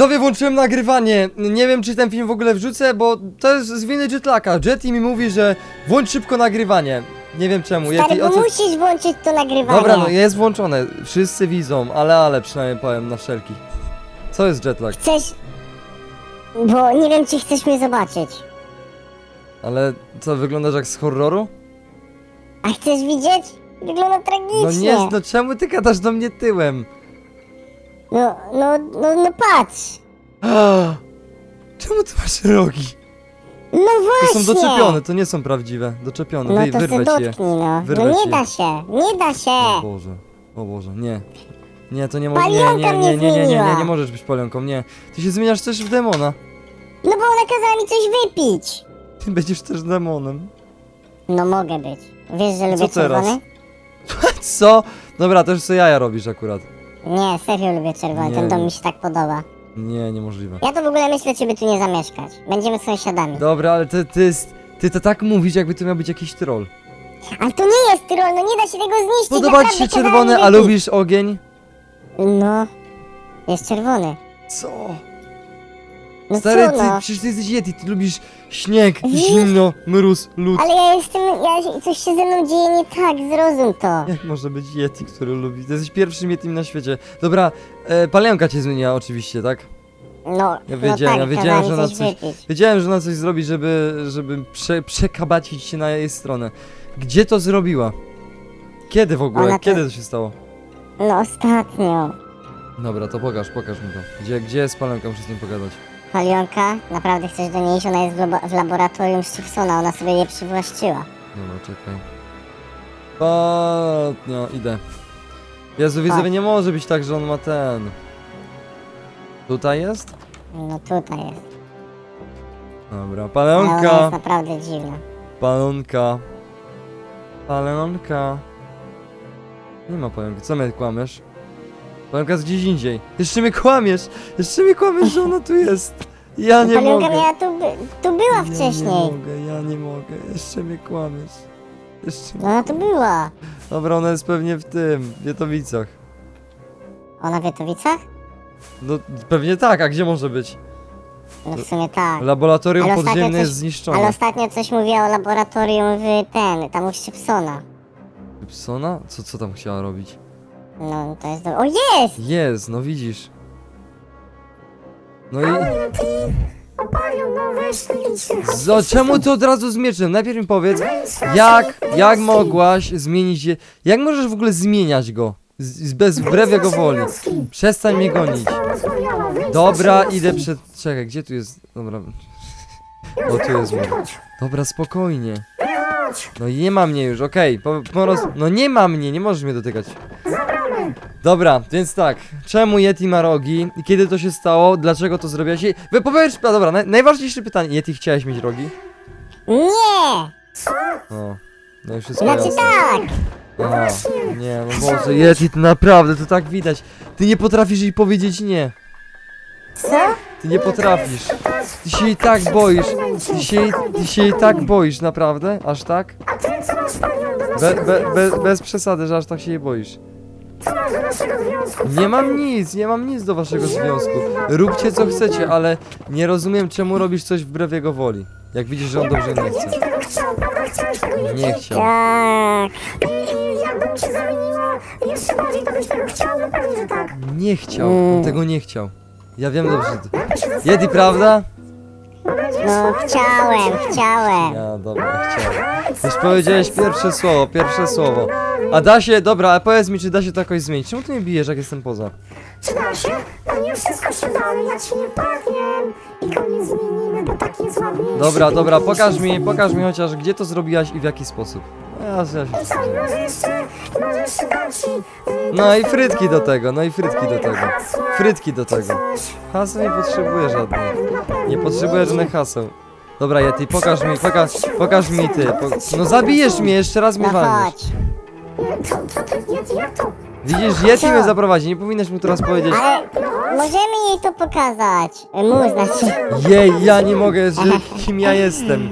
Zowie włączyłem nagrywanie. Nie wiem, czy ten film w ogóle wrzucę, bo to jest z winy Jetlaka. Jetty mi mówi, że włącz szybko nagrywanie. Nie wiem czemu. Stary, Yeti, o bo co... musisz włączyć to nagrywanie. Dobra, no jest włączone. Wszyscy widzą, ale ale przynajmniej powiem na wszelki. Co jest Jetlag? Chcesz... Bo nie wiem, czy chcesz mnie zobaczyć. Ale co, wyglądasz jak z horroru? A chcesz widzieć? Wygląda tragicznie. No nie, no czemu ty gadasz do mnie tyłem? No, no, no, no patrz. Czemu ty masz rogi? No To właśnie. są doczepione, to nie są prawdziwe. Doczepione, No Wy, to se wyrwę ci je. dotknij, no. No nie je. da się, nie da O się. Boże, o Boże, nie. Nie, to nie może, nie, Palionka nie, nie, mnie nie, nie, nie, nie, zmieniła. nie możesz być palionką, nie. Ty się zmieniasz też w demona. No bo ona kazała mi coś wypić. Ty będziesz też demonem. No mogę być. Wiesz, że Co lubię teraz? czerwony? Co? Dobra, to już co jaja robisz akurat. Nie, serio lubię czerwony, Nie ten dom mi się tak podoba. Nie, niemożliwe. Ja to w ogóle myślę, żeby tu nie zamieszkać. Będziemy sąsiadami. Dobra, ale ty, ty, jest- ty to tak mówisz, jakby to miał być jakiś troll. Ale to nie jest troll, no nie da się tego zniszczyć. Podoba ci naprawdę się czerwony, a wypić. lubisz ogień? No, jest czerwony. Co? No Stary, co ty, no? przecież ty jesteś Yeti, ty lubisz śnieg, Nie. zimno, mróz, lód. Ale ja jestem, ja, coś się ze mną dzieje nie tak, zrozum to. Jak może być Yeti, który lubi? Ty jesteś pierwszym Yetim na świecie. Dobra, e, palionka cię zmieniła oczywiście, tak? No, Ja wiedziałem, no ja tak, wiedziałem, kazała że ona coś coś- wypić. Wiedziałem, że ona coś zrobi, żeby, żeby prze, przekabacić się na jej stronę. Gdzie to zrobiła? Kiedy w ogóle? Ona to- Kiedy to się stało? No ostatnio. Dobra, to pokaż, pokaż mi to. Gdzie, gdzie jest palionka? Muszę z nim pogadać. Palionka, naprawdę chcesz do niej iść? Ona jest w, labo- w laboratorium Szczypsona, ona sobie je przywłaszczyła. Dobra, czekaj. Patnio, idę. Jezu, Chodź. nie może być tak, że on ma ten... Tutaj jest? No tutaj jest. Dobra, Ale ona jest palionka! naprawdę dziwna. Palonka. Palonka. Nie ma palonki. Co mnie kłamiesz? Palonka jest gdzieś indziej. Jeszcze mnie kłamiesz! Jeszcze mnie kłamiesz, że ona tu jest! Ja nie mogę! miała tu, by- tu była Ja nie wcześniej. mogę, ja nie mogę. Jeszcze mnie kłamiesz. Jeszcze... No ona tu była. Dobra, ona jest pewnie w tym, w Wietowicach. Ona w Wietowicach? No pewnie tak, a gdzie może być? No w sumie tak. Laboratorium Ale ostatnio podziemne coś- jest zniszczone. Ale ostatnio coś mówiła o laboratorium w ten, tam u Szczypsona. Psona? Co, co tam chciała robić? No to jest do... O jest! Jest, no widzisz. No i... Za czemu ty od razu z mieczem? Najpierw mi powiedz, jak, jak mogłaś zmienić je... Jak możesz w ogóle zmieniać go? Z, z bez wbrew jego woli. Przestań mnie gonić. Dobra, idę przed... Czekaj, gdzie tu jest... Dobra. O, tu jest mój. Dobra, spokojnie. No i nie ma mnie już, okej. Po, po roz... No nie ma mnie, nie możesz mnie dotykać. Dobra, więc tak. Czemu Yeti ma rogi? I kiedy to się stało? Dlaczego to zrobiłaś? I- Wy powiedz, a dobra, naj, najważniejsze pytanie. Yeti, chciałeś mieć rogi? Nie! O, no i wszystko Znaczy jasne. tak! Aha, nie, no Boże, Yeti, to naprawdę, to tak widać. Ty nie potrafisz jej powiedzieć nie. Co? Ty nie potrafisz. Ty się jej tak boisz. Ty się jej, ty się jej tak boisz, naprawdę? Aż tak? Be, be, be, bez przesady, że aż tak się jej boisz. Nie mam nic, nie mam nic do waszego związku. Róbcie co chcecie, ale nie rozumiem czemu robisz coś wbrew jego woli. Jak widzisz, że on dobrze nie chce. Nie chciał. Tak. Jakbym cię zamieniła jeszcze bardziej, to byś tego chciał? No pewnie, że tak. Nie chciał, on Mm. tego nie chciał. Ja wiem dobrze. że- Yeti, prawda? No chciałem, chciałem. Ja, dobra, chciałem. Już powiedziałeś pierwsze słowo, pierwsze słowo. A da się, dobra, a powiedz mi, czy da się to jakoś zmienić? Czemu ty mnie bijesz, jak jestem poza? Czy da się? No nie wszystko się da, ale ja ci nie powiem. I koniec zmienimy, bo taki jest ładniejszy. Dobra, dobra, pokaż mi, pokaż mi chociaż, gdzie to zrobiłaś i w jaki sposób. Ja, ja się... Co, i może jeszcze, może jeszcze dam ci... y, No i frytki do tego, no i frytki do tego. hasła, Frytki do czy tego. coś. Haseł nie potrzebuję żadnych. Na pewno, na pewno. Nie potrzebuję żadnych haseł. Dobra, Yeti, pokaż mi, pokaż, pokaż mi ty. Po... No zabijesz mnie, jeszcze raz mnie No walniesz. chodź. Co, co ty, jak, jak to? Widzisz, Yeti mnie zaprowadzi, nie powinnaś mu teraz powiedzieć Ale możemy jej to pokazać. Mu znaczy. Jej, ja nie mogę, że kim ja jestem.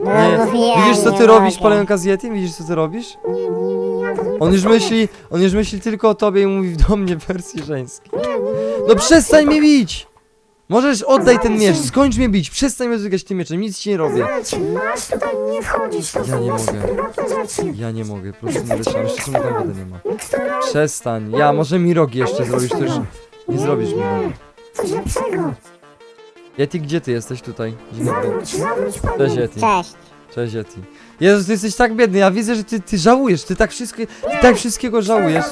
No, Nie. bo ja Widzisz co nie ty robisz, mogę. Palenka z Yetim? Widzisz co ty robisz? Nie, nie, nie, nie, ja to nie On już powiem. myśli, on już myśli tylko o tobie i mówi do mnie w wersji żeńskiej. Nie, nie, nie, nie, No przestań mnie bić! Możesz oddaj ten miecz, skończ mnie bić, przestań mnie dotykać tym mieczem, nic ci nie robię. Masz tutaj nie wchodzić, to Ja są nie nasze mogę. prywatne rzeczy. Ja nie mogę, po prostu nie wytrzymam, jeszcze czemu tam wody nie ma. Mikstura, Przestań, ja, może mi rogi jeszcze zrobisz, to już nie zrobisz mi rogi. coś lepszego. Yeti, gdzie ty jesteś tutaj? Dzień dobry. Zawróć, zawróć Cześć. Yeti. Cześć. Cześć Yeti. Jezus, ty jesteś tak biedny, ja widzę, że ty, ty żałujesz, ty tak wszystkie, ty tak wszystkiego żałujesz.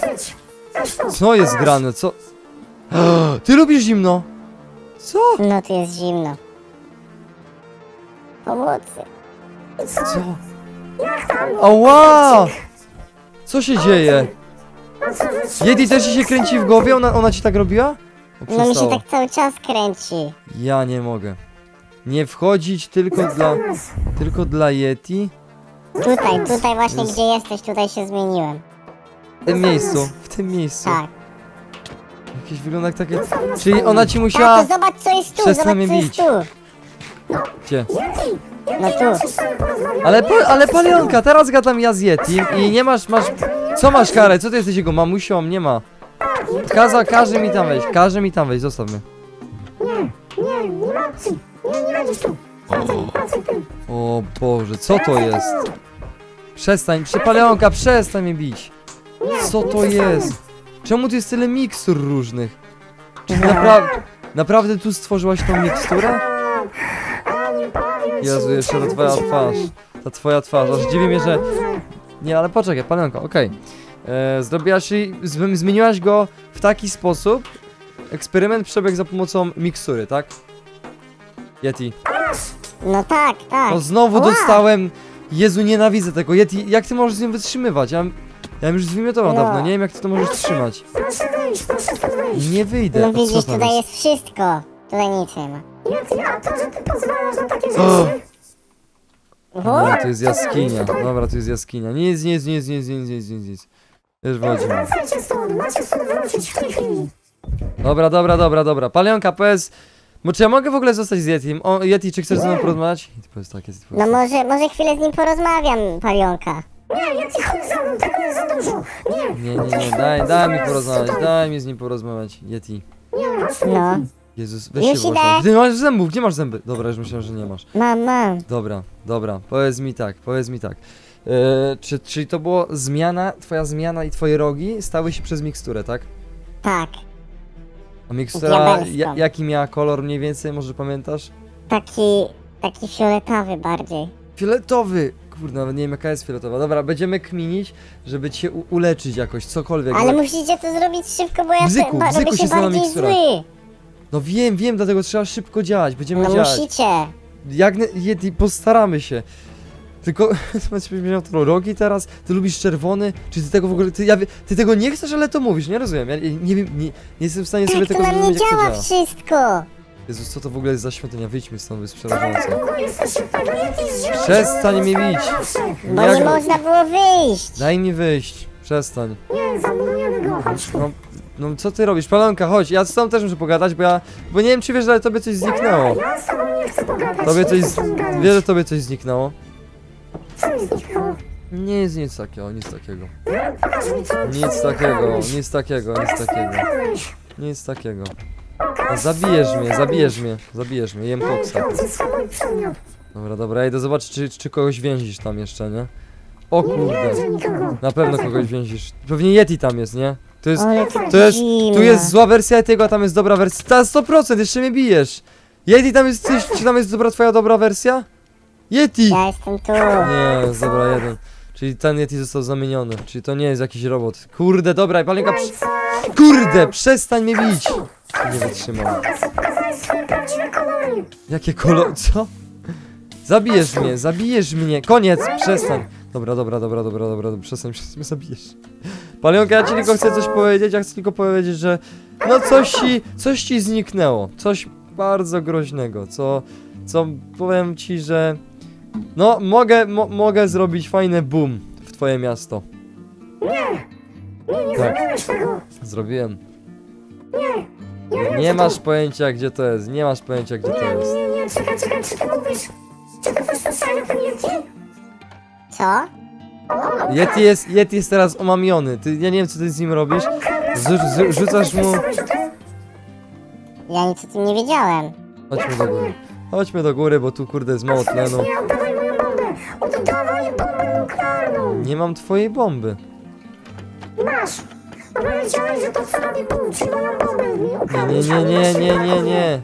Co jest grane, co? Ty lubisz zimno? Co? No tu jest zimno. Pomocy. Co? Co? Jak tam? Ała! Co się dzieje? A co, że Yeti też ci się kręci w głowie? Ona, ona ci tak robiła? O, No mi się tak cały czas kręci. Ja nie mogę. Nie wchodzić tylko dla, Zostaw nas. tylko dla Yeti? Tutaj, tutaj właśnie gdzie jesteś, tutaj się zmieniłem. W tym miejscu, w tym miejscu. Tak. Jakieś wygląda jak takie... Nas, Czyli ona ci Tato, musiała... zobacz co jest tu, Przestań zobacz mnie co jest bić. tu. Gdzie? No tu. Ale, po, ale palionka, teraz gadam ja z Yeti i nie masz, masz... Co masz karę? Co ty jesteś jego mamusią? Nie ma. Kaza, każe mi tam wejść, każe mi tam wejść, zostaw mnie. Nie, nie, nie ma opcji. Nie, nie będziesz tu. Wracaj, wracaj ty. O Boże, co to jest? Przestań, przy- palionka, przestań mnie bić. Nie, Co to jest? Czemu tu jest tyle mikstur różnych? Czy napra naprawdę tu stworzyłaś tą miksturę? Jezu, jeszcze ta twoja twarz. Ta twoja twarz, aż dziwi mnie, że... Nie, ale poczekaj, palionka, okej. E, Zrobiłaś, i- zm- zmieniłaś go w taki sposób, eksperyment przebiegł za pomocą mikstury, tak? Yeti. No tak, tak. No znowu dostałem... Jezu, nienawidzę tego. Yeti, jak ty możesz z nią wytrzymywać? Ja, ja bym już zwymiotował No. dawno, nie wiem jak ty to możesz trzymać. Proszę wyjść, proszę stąd wyjść. Nie wyjdę. No widzisz, tutaj jest? jest wszystko. Tutaj nic nie ma. Yeti, a to, że ty pozwalasz na takie O! rzeczy? Dobra, to jest jaskinia. Dobra, to jest jaskinia. Nic, nic, nic, nic, nic, nic, nic, nic. Już wchodzimy. Wracajcie stąd, macie stąd wrócić w tej chwili. Dobra, dobra, dobra, dobra. Palionka, powiedz... Bo czy ja mogę w ogóle zostać z Yetim? O, Yeti, czy chcesz ze mną porozmawiać? Yeti, powiedz tak, jest. No może, może chwilę z nim porozmawiam, palionka. Nie, Yeti, chodź za mną, tego jest za dużo. Nie, Nie, nie, nie, daj, daj mi porozmawiać, daj mi z nim porozmawiać. Yeti. nie, chodź tu, No. Jezus, weź się włącz. Ty masz zębów, gdzie masz zęby? Dobra, już myślałem, że nie masz. Mam, mam. Dobra, dobra, powiedz mi tak, powiedz mi tak. E, czy, czyli to było zmiana, twoja zmiana i twoje rogi stały się przez miksturę, tak? Tak. A mikstura, Diabelską. ja, jaki miała kolor mniej więcej, może pamiętasz? Taki, taki fioletowy bardziej. Fioletowy! Kurde, nawet nie wiem jaka jest fioletowa. Dobra, będziemy kminić, żeby cię u- uleczyć jakoś, cokolwiek. Ale Jak- musicie to zrobić szybko, bo ja Bzyku, ba- bzyku robię się się bardziej mikstura. zły. No wiem, wiem, dlatego trzeba szybko działać, będziemy No działać. musicie. Jak ne- Yeti, postaramy się. Tylko, będziesz miał to rogi teraz? Ty lubisz czerwony? Czy ty tego w ogóle, ty, ja, wie- ty tego nie chcesz, ale to mówisz, nie rozumiem. Ja nie, nie wiem, nie, nie jestem w stanie sobie Tak to tego na zrozumieć, jak to działa działa. wszystko. Jezus, co to w ogóle jest za świątynia? Wyjdźmy stąd, jest Ale tak przerażające. z. Przestań mnie bić. Bo Jak- nie można było wyjść. Daj mi wyjść, przestań. Nie, zamurujemy go, chodź tu. No, no co ty robisz? Palonka, chodź, ja z tobą też muszę pogadać, bo ja, bo nie wiem czy wiesz, ale tobie coś zniknęło. Ja z tobą nie chcę pogadać. Tobie nie coś, chcę z- z tobą gadać. wiesz, że tobie coś zniknęło? Co mi zniknęło? Nie jest nic takiego, nic takiego. Pokaż mi, co co Nic takiego, ukradłeś. nic takiego, nic Pokaż, co mi takiego. ukradłeś. Nic takiego. No, zabijesz mnie, zabijesz mnie, zabijesz mnie, jem koksa. Dobra, dobra, ja idę zobaczyć, czy, czy kogoś więzisz tam jeszcze, nie? O kurde, na pewno kogoś więzisz. Pewnie Yeti tam jest, nie? To jest, Ale to jest, tu jest zła wersja Yetiego, a tam jest dobra wersja. Ta 100%, jeszcze mnie bijesz. Yeti, tam jest coś, czy tam jest dobra twoja dobra wersja? Yeti! Ja jestem tu. Nie, jest dobra, jeden. Czyli ten Yeti został zamieniony, czyli to nie jest jakiś robot. Kurde, dobra, palinka, No i przy... co? Kurde, przestań mnie bić! Nie wytrzymam. Kolory. Jakie kolor... co? Zabijesz mnie, zabijesz mnie, koniec, przestań. Dobra, dobra, dobra, dobra, dobra, dobra przestań, przestań, mnie zabijesz. Palionka, ja ci tylko chcę coś powiedzieć, ja chcę tylko powiedzieć, że no coś ci, coś ci zniknęło, coś bardzo groźnego, co, co powiem ci, że no mogę, mo, mogę zrobić fajny boom w twoje miasto. Nie, nie Tak. zrobiłeś tego. Zrobiłem. Nie. Nie, robię Nie tego. masz pojęcia gdzie to jest, nie masz pojęcia gdzie to Nie, jest. nie, nie, czekaj, czekaj, czy ty mówisz? Czy ty coś słyszałeś o tym Yeti? Co? O, Yeti jest, Yeti jest teraz omamiony, ty, ja nie wiem co ty z nim robisz. Zrzu- zrzu- rzucasz mu... ja nic o tym nie wiedziałem. Chodźmy do góry. Chodźmy do góry, bo tu kurde jest mało tlenu. Nie oddawaj moją bombę! Oddawaj bombę nuklearną! Nie mam twojej bomby. Masz! No powiedziałeś, że to co robi pół, czy moją bombę mi Nie, ukradłeś, nie, ale nie, jeszcze nie, nie, nie.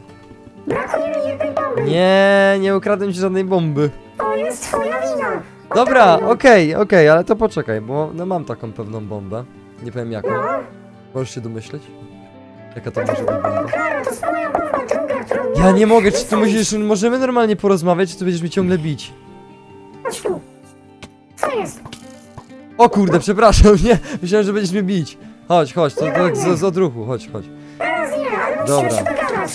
Brakuje mi jednej bomby! Nie, nie ukradłem ci żadnej bomby. To jest twoja wina! Dobra, okej, okej, ale to poczekaj, bo no mam taką pewną bombę. Nie powiem jaką. No, Możesz się domyśleć? Jaka to to może jest być bomba bomba? nuklearna, to jest moja bomba druga, którą Ja nie mogę, czy ty musisz, możemy normalnie porozmawiać, czy ty będziesz mnie ciągle bić? Chodź tu! Co jest? O kurde, przepraszam, nie, myślałem, że będziesz mnie bić. Chodź, chodź, to tak z, z odruchu, chodź, chodź. Dobra.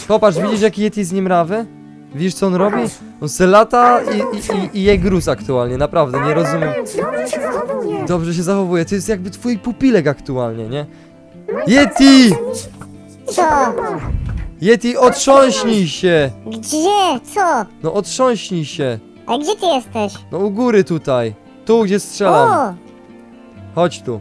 Popatrz, widzisz jaki Yeti z nim rawy? Widzisz co on robi? On se lata i, i, i, i je gruz aktualnie, naprawdę, nie rozumiem. Dobrze się zachowuje! Dobrze się zachowuje, to jest jakby twój pupilek aktualnie, nie? Yeti! Co? Yeti, otrząśnij się! Gdzie? Co? No otrząśnij się! A gdzie ty jesteś? No u góry tutaj. Tu, gdzie strzelam. O! Chodź tu.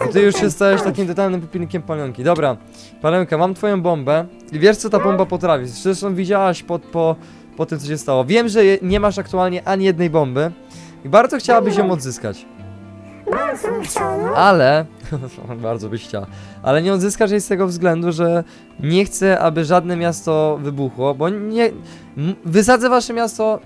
No ty już stajesz takim totalnym pupilkiem palionki. Dobra, palionka, mam twoją bombę i wiesz co ta bomba potrafi. Zresztą widziałaś po, po, po tym co się stało. Wiem, że je- nie masz aktualnie ani jednej bomby i bardzo chciałabyś ją odzyskać. Bardzo bym chciał, no! Ale, bardzo byś chciała, ale nie odzyskasz jej z tego względu, że nie chcę, aby żadne miasto wybuchło, bo nie, wysadzę wasze miasto,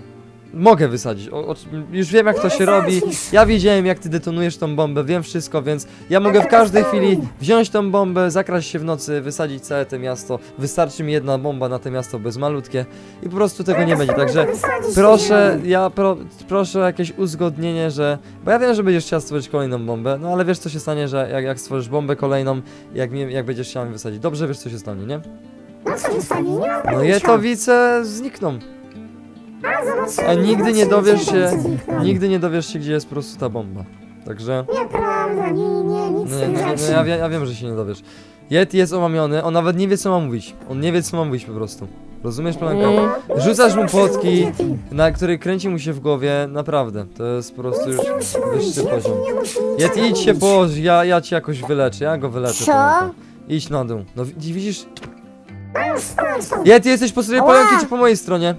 mogę wysadzić, o, o, już wiem jak to się robi, ja wiedziałem jak ty detonujesz tą bombę, wiem wszystko, więc ja mogę w każdej chwili wziąć tą bombę, zakraść się w nocy, wysadzić całe to miasto, wystarczy mi jedna bomba na to miasto, bez malutkie i po prostu tego nie będzie, także Proszę, ja pro, proszę o jakieś uzgodnienie, że. Bo ja wiem, że będziesz chciał stworzyć kolejną bombę, no ale wiesz co się stanie, że jak, jak stworzysz bombę kolejną, jak, jak będziesz chciał mi wysadzić. Dobrze wiesz co się stanie, nie? No co się stanie? Nie mam No jetowice znikną. A, nigdy nie dowiesz się. Nigdy nie dowiesz się, gdzie jest po prostu ta bomba. Także. Nieprawda, nie, nie, nic No, z nie, tych nie, nie, rzeczy. ja, wie- ja wiem, że się nie dowiesz. Yeti jest omamiony, on nawet nie wie co ma mówić. On nie wie co ma mówić po prostu. Rozumiesz, Polanka? Mm. Rzucasz mu Yeti. na której kręci mu się w głowie, naprawdę. To jest po prostu już wyższy poziom. Yeti, idź się położ, ja, ja ci jakoś wyleczę, ja go wyleczę. Co? Polanka. Idź na dół. No wi- widzisz? Yeti, jesteś po stronie Ała! pająki czy po mojej stronie?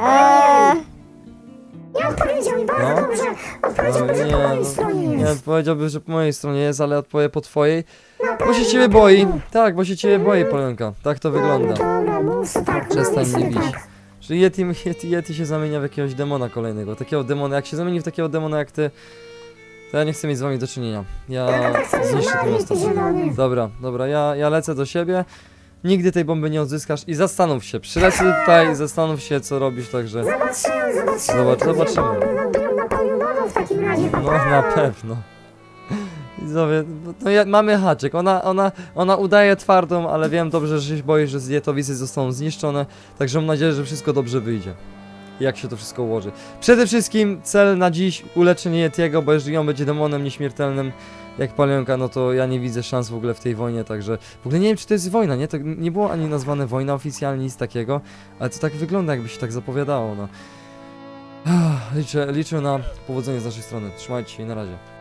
Eee, Nie odpowiedział mi bardzo No. dobrze. No, Odpowiedział że nie, po mojej no, stronie nie, jest. powiedziałby, że po mojej stronie jest, ale odpowie po twojej. Bo się ciebie boi. Tak, bo się ciebie boi, Polenka. Tak to wygląda. Dobra, mów sobie tak. Przestań sobie mnie bić. tak. Że Yeti, Yeti, Yeti się zamienia w jakiegoś demona kolejnego. Takiego demona, jak się zamieni w takiego demona jak ty, to ja nie chcę mieć z wami do czynienia. Ja Ja tak sobie zniszczę to bawię, miasto. ty zielony. Dobra, dobra, ja, ja lecę do siebie. Nigdy tej bomby nie odzyskasz i zastanów się. Przylecę tutaj, zastanów się co robisz, także. Zobaczymy, zobaczymy. Zobacz- zobaczymy. w takim razie. No na pewno. Widzowie, no, ja, mamy haczyk. Ona, ona, ona udaje twardą, ale wiem dobrze, że się boi, że dietowicy zostaną zniszczone. Także mam nadzieję, że wszystko dobrze wyjdzie. Jak się to wszystko ułoży. Przede wszystkim cel na dziś uleczenie Yetiego, bo jeżeli on będzie demonem nieśmiertelnym jak palionka, no to ja nie widzę szans w ogóle w tej wojnie, także w ogóle nie wiem czy to jest wojna, nie? To nie było ani nazwane wojna oficjalnie, nic takiego, ale to tak wygląda jakby się tak zapowiadało, no. Liczę, liczę na powodzenie z naszej strony. Trzymajcie się i na razie.